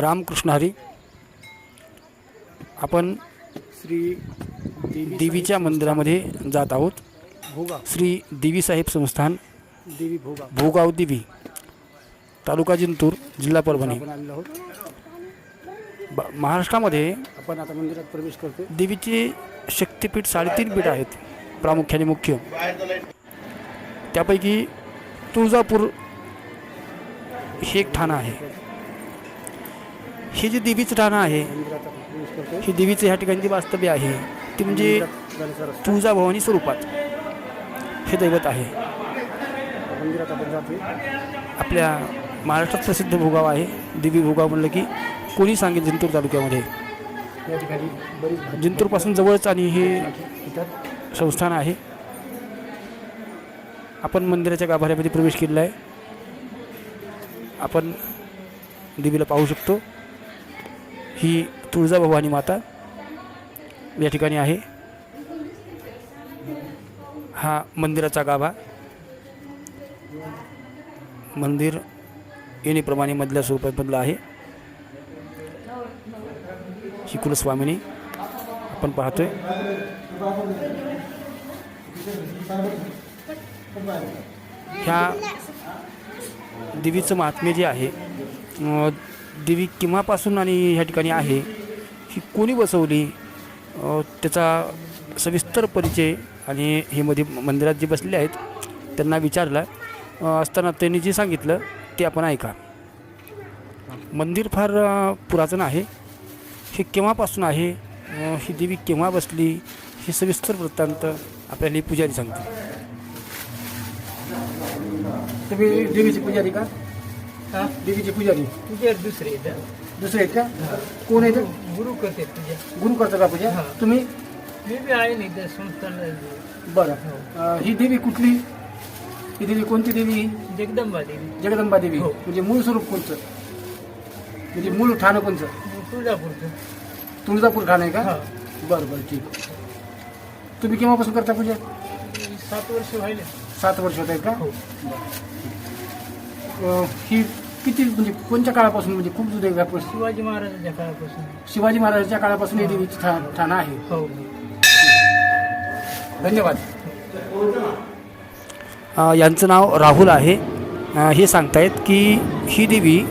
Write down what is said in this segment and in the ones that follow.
रामकृष्ण हरी. आपण श्री देवी देवीच्या मंदिरामध्ये जात आहोत. भोगा. श्री देवी साहेब संस्थान देवी भोगा. भोगाव देवी तालुका जिंतूर जिल्हा परभणी. महाराष्ट्रामध्ये आपण आता मंदिरात प्रवेश करतोय. देवीचे शक्तिपीठ साडेतीन पीठ आहेत प्रामुख्याने मुख्य. त्यापैकी तुळजापूर हे एक ठाणं आहे. हे जी देवीचं ठाणं आहे ही देवीचं ह्या ठिकाणी जे वास्तव्य आहे ती म्हणजे तुळजाभवानी स्वरूपात हे दैवत आहे. आपल्या महाराष्ट्रात प्रसिद्ध भोगाव आहे. देवी भोगाव म्हणलं की कोणी सांगेल जिंतूर तालुक्यामध्ये? जिंतूरपासून जवळच आणि हे संस्थान आहे. आपण मंदिराच्या गाभाऱ्यामध्ये प्रवेश केलेला आहे. आपण देवीला पाहू शकतो. ही तुळजाभवानी माता या ठिकाणी आहे. हा मंदिराचा गाभा. मंदिर येणेप्रमाणे मधल्या स्वरूपामधलं आहे. ही कुलस्वामिनी आपण पाहतोय. ह्या देवीचं महात्म्य जे आहे देवी केव्हापासून आणि ह्या ठिकाणी आहे ही कोणी बसवली? त्याचा सविस्तर परिचय आणि हे मध्ये मंदिरात जे बसले आहेत त्यांना विचारला. असताना त्यांनी जे सांगितलं ते आपण ऐका. मंदिर फार पुरातन आहे. हे केव्हापासून आहे? ही देवी केव्हा बसली? हे सविस्तर वृत्तांत आपल्याला पुजारी सांगते तुम्ही देवीची पुजारी का? हा। देवीचे पुजारी तुझ्या दुसरे इथं. दुसरे आहेत का कोण गुरु करते तुझ्या गुरु करता का पूजा? हा. तुम्ही? मी बी आहे ना इथं संस्थान बरं। अं, ही देवी कुठली? ही देवी कोणती देवी जगदंबा देवी। जगदंबा देवी। हो. म्हणजे मूळ स्वरूप कोणचं? म्हणजे मूळ ठाणं कोणचं? तुळजापूरचं. तुळजापूर ठाणं आहे का? हा. बरं बरं ठीक तुम्ही केव्हापासून करता पूजा? सात वर्ष व्हायले. सात वर्ष होत आहेत का? हो. अं, ही किती म्हणजे कोणत्या काळापासून म्हणजे खूप काळापासून शिवाजी महाराजांच्या काळापासून. शिवाजी महाराजांच्या काळापासून ही देवीची ठा ठाणं आहे. हो. धन्यवाद. अ, यांचं नाव राहुल आहे. अ, हे सांगतायत की ही देवी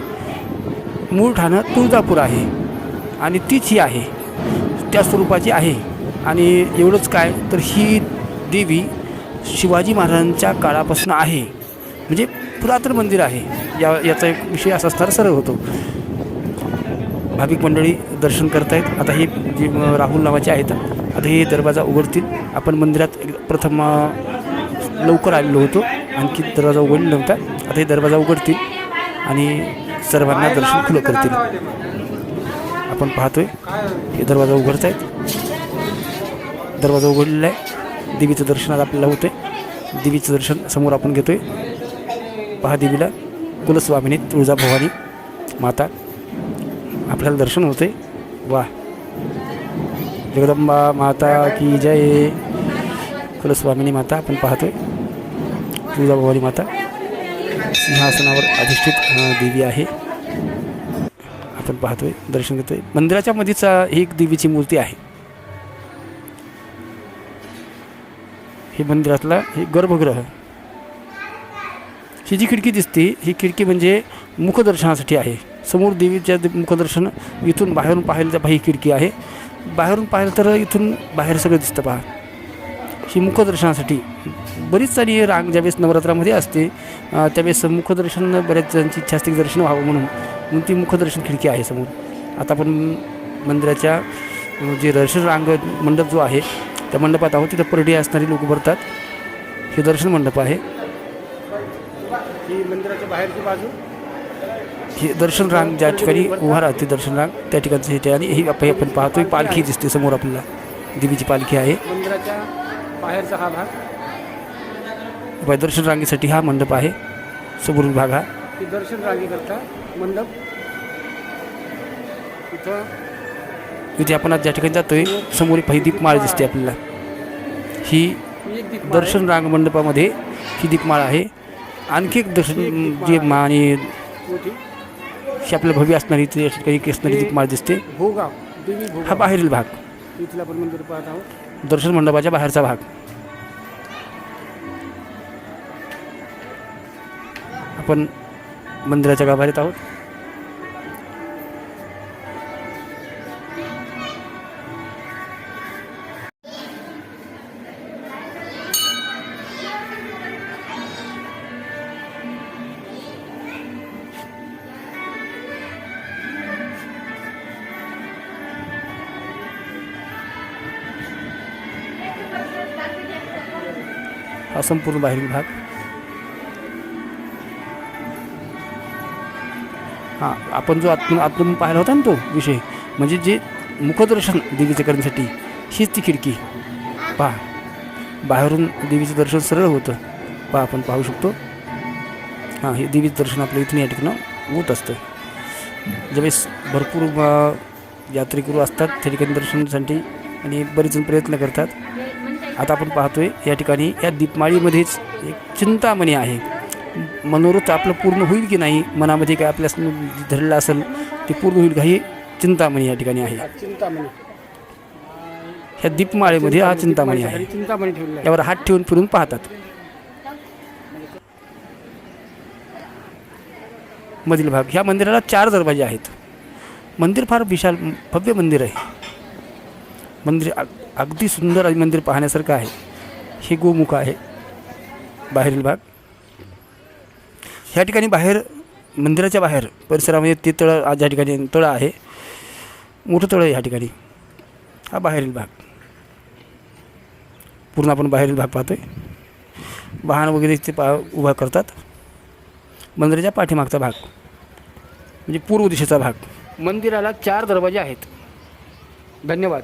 मूळ ठाणं तुळजापूर आहे आणि तीच ही आहे. त्या स्वरूपाची आहे. आणि एवढंच काय तर ही देवी शिवाजी महाराजांच्या काळापासून आहे. म्हणजे पुरातन मंदिर आहे. या याचा एक विषय असा सरसर सरळ होतो. भाविक मंडळी दर्शन करतायत. आता हे जे राहुल नावाचे आहेत आता हे दरवाजा उघडतील. आपण मंदिरात प्रथम लवकर आलेलो होतो. आणखी दरवाजा उघडला नव्हता. आता हे दरवाजा उघडतील आणि सर्वांना दर्शन खुलं करतील. आपण पाहतोय हे दरवाजा उघडत आहेत दरवाजा उघडलेला आहे. देवीचं दर्शन आज आपल्याला होतंय. देवीचं दर्शन समोर आपण घेतोय. महादेवीला कुलस्वामिनी तुळजाभवानी माता. आपल्याला दर्शन होते वा. जगदंबा माता की जय. कुलस्वामिनी माता आपण पाहतोय. तुळजाभवानी माता सिंहासनावर अधिष्ठित देवी आहे. आपण पाहतोय दर्शन घेतोय. मंदिराच्या मध्येच ही एक देवीची मूर्ती आहे. हे मंदिरातला हे गर्भगृह. ही जी खिडकी दिसते ही खिडकी म्हणजे मुखदर्शनासाठी आहे. समोर देवीच्या मुखदर्शन इथून बाहेरून पाहिलं तर पहा ही खिडकी आहे. बाहेरून पाहिलं तर इथून बाहेर सगळं दिसतं पहा. ही मुखदर्शनासाठी. बरीच सारी रांग ज्यावेळेस नवरात्रामध्ये असते त्यावेळेस मुखदर्शन बऱ्याच जणांची इच्छा असते दर्शन व्हावं म्हणून. म्हणून ती मुखदर्शन खिडकी आहे समोर. आता आपण मंदिराच्या जे दर्शन रांग मंडप जो आहे त्या मंडपात आहोत. तिथं परडी असणारी लोक भरतात. हे दर्शन मंडप आहे. ही मंदिराच्या बाहेरची बाजू. ही दर्शन रांग ज्या ठिकाणी उभा राहते दर्शन रांग त्या ठिकाणचं हे ठिकाणी ही आपण आपण पाहतोय. पालखी दिसते समोर आपल्याला. देवीची पालखी आहे. मंदिराच्या बाहेरचा हा भाग. दर्शन रांगेसाठी हा मंडप आहे. समोरून भाग हा. दर्शन रांगेकरता मंडप. इथं इथे आपण आज ज्या ठिकाणी जातोय समोर ही दीपमाळ दिसते आपल्याला. ही दर्शन रांग मंडपामध्ये ही दीपमाळ आहे. आणखी एक दर्शन जे मा आणि मोठी ही आपल्याला भव्य असणारी इथे या ठिकाणी एक असणारी दीपमाळ दिसते. भोगाव. देवी हा बाहेरील भाग. इथलं आपण मंदिर पाहत आहोत. दर्शन मंडपाच्या बाहेरचा भाग. आपण मंदिराच्या गाभाऱ्यात आहोत. हा संपूर्ण बाहेरील भाग हां आपण जो आतून आतून पाहिला होता ना तो विषय म्हणजे जे मुखदर्शन देवीचं करण्यासाठी हीच ती खिडकी. पहा बाहेरून देवीचं दर्शन सरळ होतं. पहा आपण पाहू शकतो. हां हे देवीचं दर्शन आपल्या इथून या ठिकाणं होत असतं. ज्यावेळेस भरपूर यात्रेकरू असतात त्या ठिकाणी दर्शनासाठी आणि बरेच जण प्रयत्न करतात. आता आपण पाहतोय या ठिकाणी या दीपमाळीमध्येच एक चिंतामणी आहे. मनोरथ आपलं पूर्ण होईल की नाही मनामध्ये काय आपल्यास धरलेलं असेल ते पूर्ण होईल का ही चिंतामणी या ठिकाणी आहे. चिंतामणी. ह्या दीपमाळेमध्ये हा चिंतामणी आहे. चिंतामणी यावर हात ठेवून फिरून पाहतात. मधील भाग ह्या मंदिराला चार दरवाजे आहेत. मंदिर फार विशाल भव्य मंदिर आहे. मंदिर अगदी सुंदर मंदिर पाहण्यासारखं आहे. हे गोमुख आहे. बाहेरील भाग. ह्या ठिकाणी बाहेर मंदिराच्या बाहेर परिसरामध्ये ते तळं ज्या ठिकाणी तळं आहे. मोठं तळं आहे ह्या ठिकाणी. हा बाहेरील भाग. पूर्ण आपण बाहेरील भाग पाहतोय. वाहन वगैरे ते पा उभा करतात. मंदिराच्या पाठीमागचा भाग. म्हणजे पूर्व दिशेचा भाग. मंदिराला चार दरवाजे आहेत. धन्यवाद.